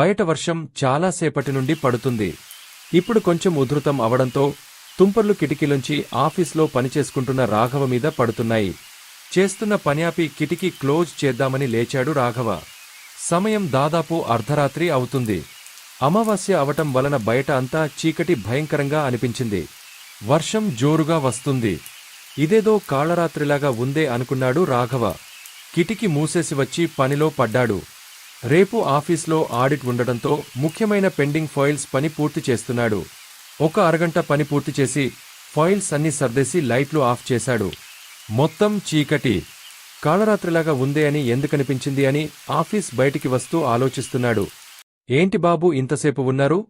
బయట వర్షం చాలాసేపటి నుండి పడుతుంది. ఇప్పుడు కొంచెం ఉధృతం అవడంతో తుంపర్లు కిటికీలోంచి ఆఫీస్లో పనిచేసుకుంటున్న రాఘవ మీద పడుతున్నాయి. చేస్తున్న పనియాపి కిటికీ క్లోజ్ చేద్దామని లేచాడు రాఘవ. సమయం దాదాపు అర్ధరాత్రి అవుతుంది. అమావాస్య అవటం వలన బయట అంతా చీకటి భయంకరంగా అనిపించింది. వర్షం జోరుగా వస్తుంది. ఇదేదో కాళరాత్రిలాగా ఉందే అనుకున్నాడు రాఘవ. కిటికీ మూసేసి వచ్చి పనిలో పడ్డాడు. రేపు ఆఫీస్లో ఆడిట్ ఉండడంతో ముఖ్యమైన పెండింగ్ ఫైల్స్ పని పూర్తి చేస్తున్నాడు. ఒక అరగంట పని పూర్తి చేసి ఫైల్స్ అన్ని సర్దేసి లైట్లు ఆఫ్ చేశాడు. మొత్తం చీకటి. కాళరాత్రిలాగా ఉందే అని ఎందుకనిపించింది అని ఆఫీస్ బయటికి వస్తూ ఆలోచిస్తున్నాడు. ఏంటి బాబు ఇంతసేపు ఉన్నారు?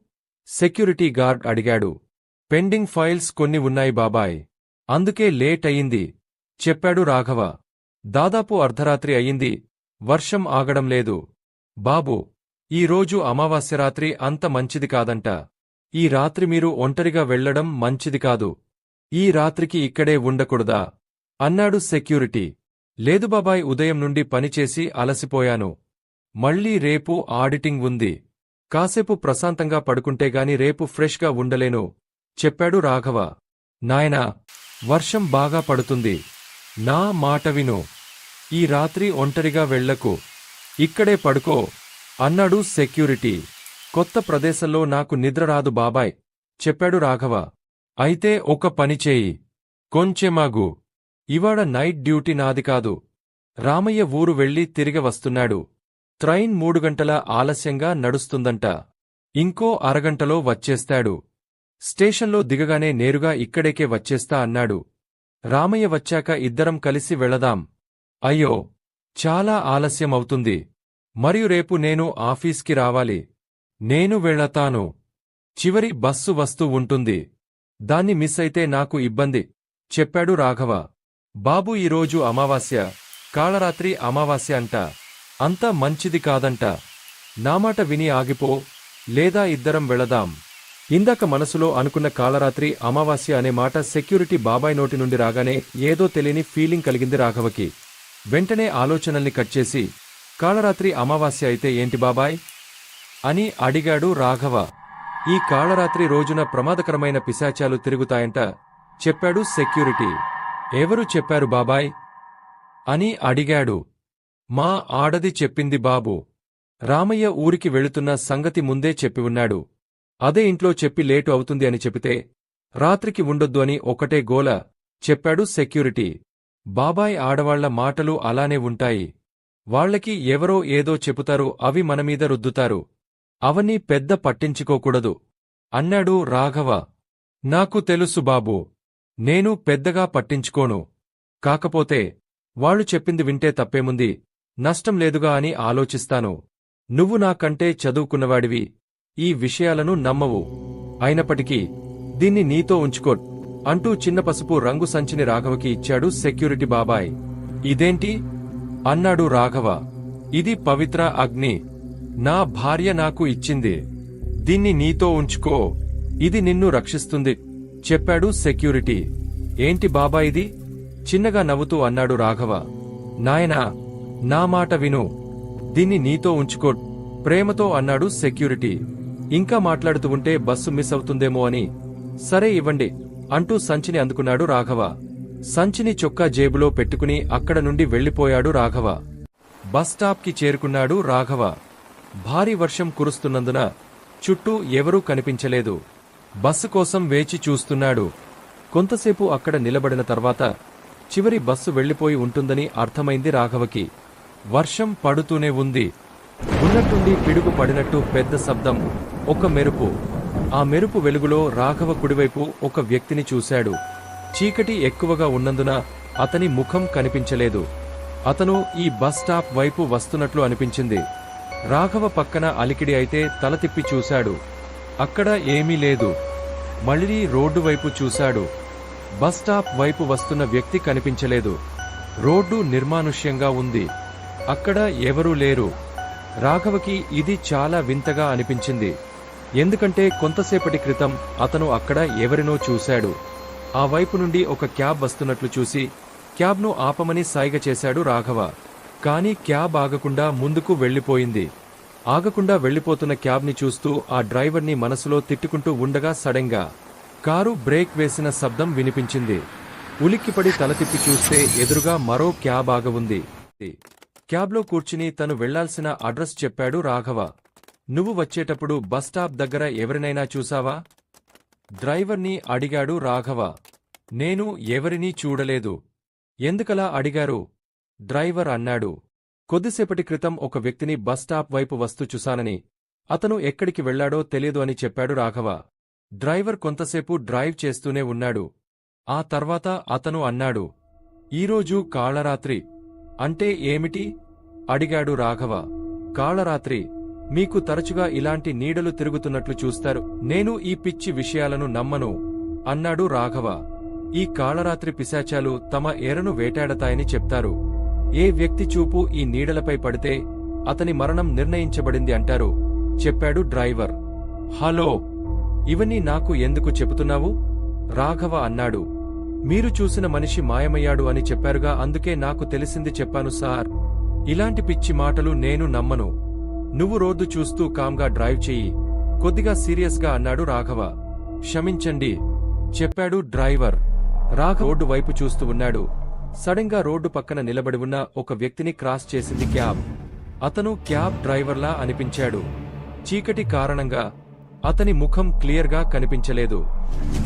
సెక్యూరిటీ గార్డ్ అడిగాడు. పెండింగ్ ఫైల్స్ కొన్ని ఉన్నాయి బాబాయ్. అందుకే లేట్ అయింది. చెప్పాడు రాఘవ. దాదాపు అర్ధరాత్రి అయింది. వర్షం ఆగడం లేదు. బాబు ఈ రోజు అమావాస్య రాత్రి అంత మంచిది కాదంట. ఈ రాత్రి మీరు ఒంటరిగా వెళ్ళడం మంచిది కాదు. ఈ రాత్రికి ఇక్కడే ఉండకూడదా? అన్నాడు సెక్యూరిటీ. లేదు బాబాయ్ ఉదయం నుండి పనిచేసి అలసిపోయాను. మళ్ళీ రేపు ఆడిటింగ్ ఉంది. కాసేపు ప్రశాంతంగా పడుకుంటేగాని రేపు ఫ్రెష్గా ఉండలేను. చెప్పాడు రాఘవ. నాయనా వర్షం బాగా పడుతుంది. నా మాట విను. ఈ రాత్రి ఒంటరిగా వెళ్ళకు ఇక్కడే పడుకో. అన్నాడు సెక్యూరిటీ. కొత్త ప్రదేశంలో నాకు నిద్ర రాదు బాబాయ్. చెప్పాడు రాఘవ. అయితే ఒక పని చేయి. కొంచెమాగు ఇవాడ నైట్ డ్యూటీ నాది కాదు. రామయ్య ఊరు వెళ్ళి తిరిగి వస్తున్నాడు. ట్రైన్ మూడు గంటల ఆలస్యంగా నడుస్తుందంట. ఇంకో అరగంటలో వచ్చేస్తాడు. స్టేషన్లో దిగగానే నేరుగా ఇక్కడేకే వచ్చేస్తా అన్నాడు. రామయ్య వచ్చాక ఇద్దరం కలిసి వెళదాం. అయ్యో! చాలా ఆలస్యమవుతుంది. మరియు రేపు నేను ఆఫీస్కి రావాలి. నేను వెళతాను. చివరి బస్సు వస్తూ ఉంటుంది. దాన్ని మిస్ అయితే నాకు ఇబ్బంది. చెప్పాడు రాఘవ. బాబు ఈరోజు అమావాస్య. కాళరాత్రి అమావాస్య అంట. అంత మంచిది కాదంట. నామాట విని ఆగిపో. లేదా ఇద్దరం వెళదాం. ఇందాక మనసులో అనుకున్న కాళరాత్రి అమావాస్య అనే మాట సెక్యూరిటీ బాబాయ్ నోటి నుండి రాగానే ఏదో తెలియని ఫీలింగ్ కలిగింది రాఘవకి. వెంటనే ఆలోచనల్ని కట్ చేసి కాళరాత్రి అమావాస్య అయితే ఏంటి బాబాయ్? అని అడిగాడు రాఘవ. ఈ కాళరాత్రి రోజున ప్రమాదకరమైన పిశాచాలు తిరుగుతాయంట చెప్పాడు సెక్యూరిటీ. ఎవరు చెప్పారు బాబాయ్? అని అడిగాడు. మా ఆడది చెప్పింది బాబు. రామయ్య ఊరికి వెళుతున్న సంగతి ముందే చెప్పి ఉన్నాడు. అదే ఇంట్లో చెప్పి లేటు అవుతుంది అని చెబితే రాత్రికి ఉండొద్దు అని ఒకటే గోల చెప్పాడు సెక్యూరిటీ. బాబాయ్ ఆడవాళ్ళ మాటలు అలానే ఉంటాయి. వాళ్ళకి ఎవరో ఏదో చెబుతారు అవి మనమీద రుద్దుతారు. అవన్నీ పెద్ద పట్టించుకోకూడదు. అన్నాడు రాఘవ. నాకు తెలుసు బాబూ. నేను పెద్దగా పట్టించుకోను. కాకపోతే వాళ్ళు చెప్పింది వింటే తప్పేముంది? నష్టం లేదుగా అని ఆలోచిస్తాను. నువ్వు నాకంటే చదువుకున్నవాడివి. ఈ విషయాలను నమ్మవు. అయినప్పటికీ దీన్ని నీతో ఉంచుకోట్ అంటూ చిన్న పసుపు రంగు సంచిని రాఘవకి ఇచ్చాడు సెక్యూరిటీ బాబాయ్. ఇదేంటి? అన్నాడు రాఘవ. ఇది పవిత్ర అగ్ని. నా భార్య నాకు ఇచ్చింది. దీన్ని నీతో ఉంచుకో. ఇది నిన్ను రక్షిస్తుంది. చెప్పాడు సెక్యూరిటీ. ఏంటి బాబా ఇది? చిన్నగా నవ్వుతూ అన్నాడు రాఘవ. నాయనా నా మాట విను. దీన్ని నీతో ఉంచుకో. ప్రేమతో అన్నాడు సెక్యూరిటీ. ఇంకా మాట్లాడుతూ ఉంటే బస్సు మిస్ అవుతుందేమో అని. సరే ఇవ్వండి. అంటూ సంచిని అందుకున్నాడు రాఘవ. సంచిని చొక్కా జేబులో పెట్టుకుని అక్కడ నుండి వెళ్ళిపోయాడు రాఘవ. బస్ స్టాప్కి చేరుకున్నాడు రాఘవ. భారీ వర్షం కురుస్తున్నందున చుట్టూ ఎవరూ కనిపించలేదు. బస్సు కోసం వేచి చూస్తున్నాడు. కొంతసేపు అక్కడ నిలబడిన తర్వాత చివరి బస్సు వెళ్ళిపోయి ఉంటుందని అర్థమైంది రాఘవకి. వర్షం పడుతూనే ఉంది. ఉన్నట్టుండి పిడుగు పడినట్టు పెద్ద శబ్దం ఒక మెరుపు. ఆ మెరుపు వెలుగులో రాఘవ కుడివైపు ఒక వ్యక్తిని చూశాడు. చీకటి ఎక్కువగా ఉన్నందున అతని ముఖం కనిపించలేదు. అతను ఈ బస్ స్టాప్ వైపు వస్తున్నట్లు అనిపించింది. రాఘవ పక్కన అలికిడి అయితే తల తిప్పి చూశాడు. అక్కడ ఏమీ లేదు. మళ్ళీ రోడ్డు వైపు చూశాడు. బస్ స్టాప్ వైపు వస్తున్న వ్యక్తి కనిపించలేదు. రోడ్డు నిర్మానుష్యంగా ఉంది. అక్కడ ఎవరూ లేరు. రాఘవకి ఇది చాలా వింతగా అనిపించింది. ఎందుకంటే కొంతసేపటి క్రితం అతను అక్కడ ఎవరినో చూశాడు. ఆ వైపు నుండి ఒక క్యాబ్ వస్తున్నట్లు చూసి క్యాబ్ను ఆపమని సాయిగ చేశాడు రాఘవ. కానీ క్యాబ్ ఆగకుండా ముందుకు వెళ్ళిపోయింది ఆగకుండా వెళ్ళిపోతున్న క్యాబ్ని చూస్తూ ఆ డ్రైవర్ని మనసులో తిట్టుకుంటూ ఉండగా సడెన్గా కారు బ్రేక్ వేసిన శబ్దం వినిపించింది. ఉలిక్కిపడి తల తిప్పి చూస్తే ఎదురుగా మరో క్యాబ్ ఆగ ఉంది. క్యాబ్లో కూర్చుని తను వెళ్ళాల్సిన అడ్రస్ చెప్పాడు రాఘవ. నువ్వు వచ్చేటప్పుడు బస్ స్టాప్ దగ్గర ఎవరినైనా చూసావా? డ్రైవర్ని అడిగాడు రాఘవ. నేను ఎవరినీ చూడలేదు. ఎందుకలా అడిగారు? డ్రైవర్ అన్నాడు. కొద్దిసేపటి క్రితం ఒక వ్యక్తిని బస్ స్టాప్ వైపు వస్తూ చూశానని. అతను ఎక్కడికి వెళ్ళాడో తెలియదు అని చెప్పాడు రాఘవ. డ్రైవర్ కొంతసేపు డ్రైవ్ చేస్తూనే ఉన్నాడు. ఆ తర్వాత అతను అన్నాడు. ఈరోజు కాళరాత్రి. అంటే ఏమిటి? అడిగాడు రాఘవ. కాళరాత్రి. మీకు తరచుగా ఇలాంటి నీడలు తిరుగుతున్నట్లు చూస్తారు. నేను ఈ పిచ్చి విషయాలను నమ్మను అన్నాడు రాఘవ. ఈ కాళరాత్రి పిశాచాలు తమ ఎరను వేటాడతాయని చెప్తారు. ఏ వ్యక్తి చూపు ఈ నీడలపై పడితే అతని మరణం నిర్ణయించబడింది అంటారు చెప్పాడు డ్రైవర్. హలో ఇవన్నీ నాకు ఎందుకు చెబుతున్నావు? రాఘవ అన్నాడు. మీరు చూసిన మనిషి మాయమయ్యాడు అని చెప్పారుగా అందుకే నాకు తెలిసింది చెప్పాను సార్. ఇలాంటి పిచ్చి మాటలు నేను నమ్మను. నువ్వు రోడ్డు చూస్తూ కామ్గా డ్రైవ్ చెయ్యి. కొద్దిగా సీరియస్గా అన్నాడు రాఘవ. క్షమించండి చెప్పాడు డ్రైవర్. రాఘ రోడ్డు వైపు చూస్తూ ఉన్నాడు. సడన్గా రోడ్డు పక్కన నిలబడి ఉన్న ఒక వ్యక్తిని క్రాస్ చేసింది క్యాబ్. అతను క్యాబ్ డ్రైవర్లా అనిపించాడు. చీకటి కారణంగా అతని ముఖం క్లియర్గా కనిపించలేదు.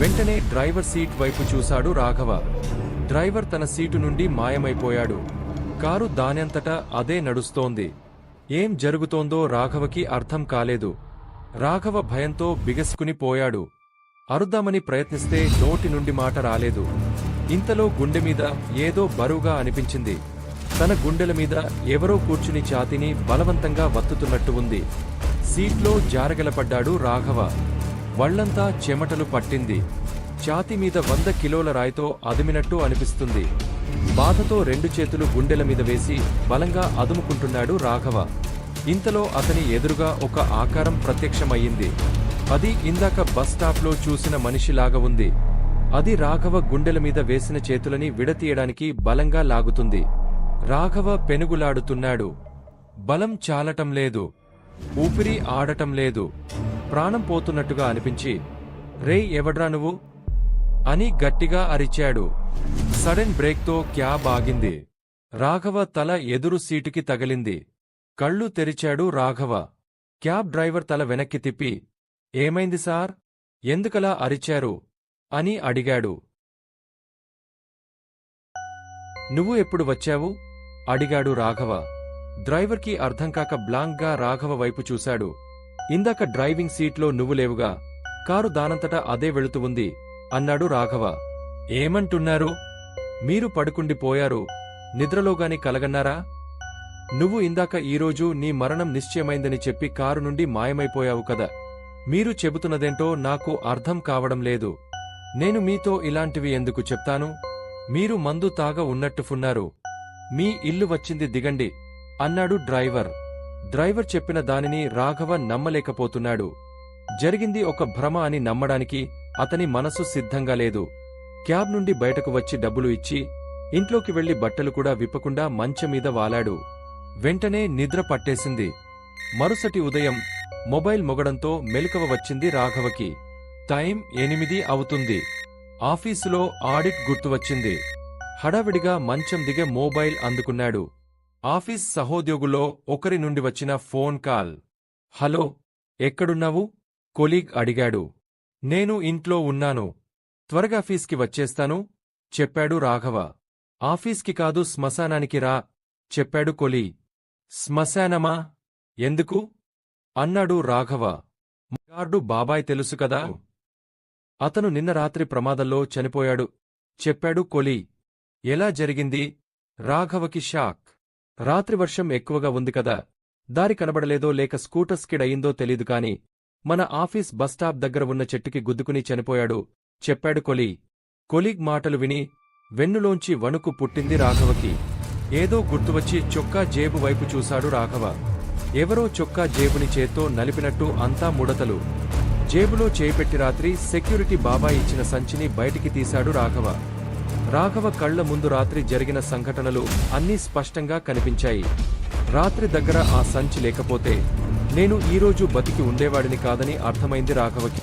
వెంటనే డ్రైవర్ సీట్ వైపు చూశాడు రాఘవ. డ్రైవర్ తన సీటు నుండి మాయమైపోయాడు. కారు దానంతటా అదే నడుస్తోంది. ఏం జరుగుతోందో రాఘవకి అర్థం కాలేదు. రాఘవ భయంతో బిగసుకుని పోయాడు. అరుద్దామని ప్రయత్నిస్తే నోటి నుండి మాట రాలేదు. ఇంతలో గుండె మీద ఏదో బరువుగా అనిపించింది. తన గుండెల మీద ఎవరో కూర్చుని ఛాతిని బలవంతంగా వత్తుతున్నట్టు ఉంది. సీట్లో జారగలపడ్డాడు రాఘవ. వళ్ళంతా చెమటలు పట్టింది. ఛాతి మీద వంద కిలోల రాయితో అదిమినట్టు అనిపిస్తుంది. బాధతో రెండు చేతులు గుండెల మీద వేసి బలంగా అదుముకుంటున్నాడు రాఘవ. ఇంతలో అతని ఎదురుగా ఒక ఆకారం ప్రత్యక్షమయ్యింది. అది ఇందాక బస్ స్టాప్లో చూసిన మనిషిలాగా ఉంది. అది రాఘవ గుండెల మీద వేసిన చేతులని విడతీయడానికి బలంగా లాగుతుంది. రాఘవ పెనుగులాడుతున్నాడు. బలం చాలటం లేదు. ఊపిరి ఆడటం లేదు. ప్రాణం పోతున్నట్టుగా అనిపించి రే ఎవడ్రా నువ్వు? అని గట్టిగా అరిచాడు. సడెన్ బ్రేక్తో క్యాబ్ ఆగింది రాఘవ తల ఎదురు సీటుకి తగిలింది. కళ్ళు తెరిచాడు రాఘవ. క్యాబ్ డ్రైవర్ తల వెనక్కి తిప్పి ఏమైంది సార్? ఎందుకలా అరిచారు? అని అడిగాడు. నువ్వు ఎప్పుడు వచ్చావు? అడిగాడు రాఘవ. డ్రైవర్కి అర్థంకాక బ్లాంక్గా రాఘవ వైపు చూశాడు. ఇందాక డ్రైవింగ్ సీట్లో నువ్వు లేవుగా. కారు దానంతటా అదే వెళుతూ ఉంది అన్నాడు రాఘవ. ఏమంటున్నారు? మీరు పడుకుండిపోయారు నిద్రలోగాని కలగన్నారా? నువ్వు ఇందాక ఈరోజు నీ మరణం నిశ్చయమైందని చెప్పి కారు నుండి మాయమైపోయావు కదా. మీరు చెబుతున్నదేంటో నాకు అర్థం కావడం లేదు. నేను మీతో ఇలాంటివి ఎందుకు చెప్తాను? మీరు మందు తాగ ఉన్నట్టుఫున్నారు మీ ఇల్లు వచ్చింది దిగండి అన్నాడు డ్రైవర్. డ్రైవర్ చెప్పిన దానిని రాఘవ నమ్మలేకపోతున్నాడు. జరిగింది ఒక భ్రమ అని నమ్మడానికి అతని మనసు సిద్ధంగా లేదు. క్యాబ్ నుండి బయటకు వచ్చి డబ్బులు ఇచ్చి ఇంట్లోకి వెళ్ళి బట్టలు కూడా విప్పకుండా మంచం మీద వాలాడు. వెంటనే నిద్ర పట్టేసింది. మరుసటి ఉదయం మొబైల్ మొగడంతో మెలకువ వచ్చింది రాఘవకి. టైం ఎనిమిది అవుతుంది. ఆఫీసులో ఆడిట్ గుర్తు వచ్చింది. హడావిడిగా మంచం దిగే మొబైల్ అందుకున్నాడు. ఆఫీస్ సహోద్యోగుల్లో ఒకరి నుండి వచ్చిన ఫోన్ కాల్. హలో ఎక్కడున్నావు? కొలీగ్ అడిగాడు. నేను ఇంట్లో ఉన్నాను. త్వరగా ఆఫీస్కి వచ్చేస్తాను చెప్పాడు రాఘవ. ఆఫీస్కి కాదు శ్మశానానికి రా చెప్పాడు కొలీ. శ్మశానమా? ఎందుకు? అన్నాడు రాఘవ. గార్డు బాబాయ్ తెలుసు కదా? అతను నిన్న రాత్రి ప్రమాదంలో చనిపోయాడు చెప్పాడు కొలీ. ఎలా జరిగింది? రాఘవకి షాక్. రాత్రి వర్షం ఎక్కువగా ఉంది కదా? దారి కనబడలేదో లేక స్కూటర్ స్కిడ్ అయిందో తెలీదు కాని మన ఆఫీస్ బస్టాప్ దగ్గర ఉన్న చెట్టుకి గుద్దుకుని చనిపోయాడు. చెప్పాడు కొలీ. కొలీగ్ మాటలు విని వెన్నులోంచి వణుకు పుట్టింది రాఘవకి. ఏదో గుర్తువచ్చి చొక్కా జేబు వైపు చూశాడు రాఘవ. ఎవరో చొక్కా జేబుని చేత్తో నలిపినట్టు అంతా ముడతలు. జేబులో చేపెట్టి రాత్రి సెక్యూరిటీ బాబాయ్ ఇచ్చిన సంచిని బయటికి తీశాడు రాఘవ. రాఘవ కళ్ళ ముందు రాత్రి జరిగిన సంఘటనలు అన్నీ స్పష్టంగా కనిపించాయి. రాత్రి దగ్గర ఆ సంచి లేకపోతే నేను ఈరోజు బతికి ఉండేవాడిని కాదని అర్థమైంది రాఘవకి.